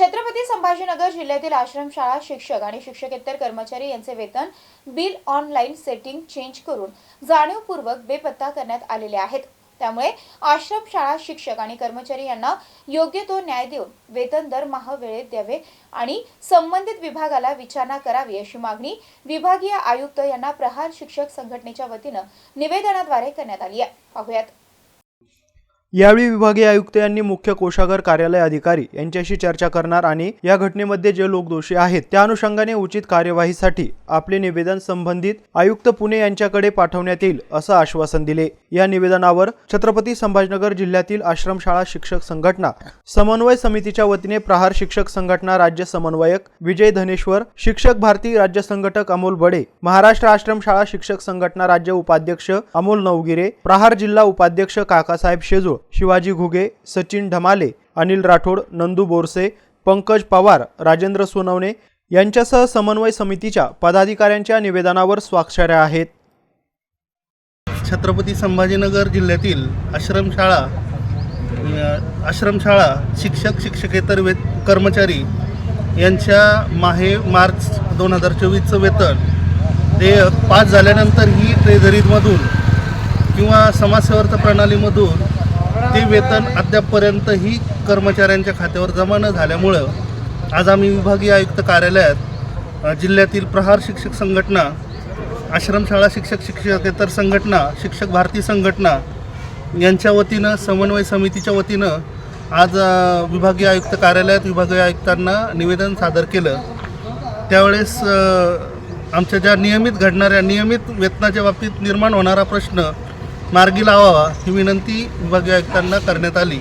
छत्रपती संभाजीनगर जिल्ह्यातील आश्रमशाळा शिक्षक आणि शिक्षकेतर कर्मचारी यांचे वेतन बिल ऑनलाईन सेटिंग चेंज करून जाणीवपूर्वक बेपत्ता करण्यात आलेले आहेत. त्यामुळे आश्रमशाळा शिक्षक आणि कर्मचारी यांना योग्य तो न्याय देऊन वेतन दरमहा वेळेत द्यावे आणि संबंधित विभागाला विचारणा करावी अशी मागणी विभागीय आयुक्त यांना प्रहार शिक्षक संघटनेच्या वतीनं निवेदनाद्वारे करण्यात आली आहे. पाहुयात. यावेळी विभागीय आयुक्त यांनी मुख्य कोषागार कार्यालय अधिकारी यांच्याशी चर्चा करणार आणि या घटनेमध्ये जे लोक दोषी आहेत त्या अनुषंगाने उचित कार्यवाहीसाठी आपले निवेदन संबंधित आयुक्त पुणे यांच्याकडे पाठवण्यात येईल असं आश्वासन दिले. या निवेदनावर छत्रपती संभाजीनगर जिल्ह्यातील आश्रमशाळा शिक्षक संघटना समन्वय समितीच्या वतीने प्रहार शिक्षक संघटना राज्य समन्वयक विजय धनेश्वर शिक्षक भारती राज्य संघटक अमोल बडे महाराष्ट्र आश्रमशाळा शिक्षक संघटना राज्य उपाध्यक्ष अमोल नवगिरे प्रहार जिल्हा उपाध्यक्ष काकासाहेब शेजूळ शिवाजी घुगे सचिन ढमाले अनिल राठोड नंदू बोरसे पंकज पवार राजेंद्र सोनवणे यांच्यासह समन्वय समितीच्या पदाधिकाऱ्यांच्या निवेदनावर स्वाक्षऱ्या आहेत. छत्रपती संभाजीनगर जिल्ह्यातील आश्रमशाळा आश्रमशाळा शिक्षक शिक्षकेतर वे कर्मचारी यांच्या माहे मार्च दोन हजार चोवीसचं वेतन ते पास झाल्यानंतर ही ट्रेझरीमधून किंवा समाजसेवर्त प्रणालीमधून ते वेतन अद्यापपर्यंतही कर्मचाऱ्यांच्या खात्यावर जमा न झाल्यामुळं आज आम्ही विभागीय आयुक्त कार्यालयात जिल्ह्यातील प्रहार शिक्षक संघटना आश्रमशाळा शिक्षक शिक्षकेतर संघटना शिक्षक भारती संघटना यांच्या वतीनं समन्वय समितीच्या वतीनं आज विभागीय आयुक्त कार्यालयात विभागीय आयुक्तांना निवेदन सादर केलं. त्यावेळेस आमच्या ज्या नियमित घडणाऱ्या नियमित वेतनाच्या बाबतीत निर्माण होणारा प्रश्न मार्गी लावावा ही विनंती विभागीय आयुक्तांना करण्यात आली.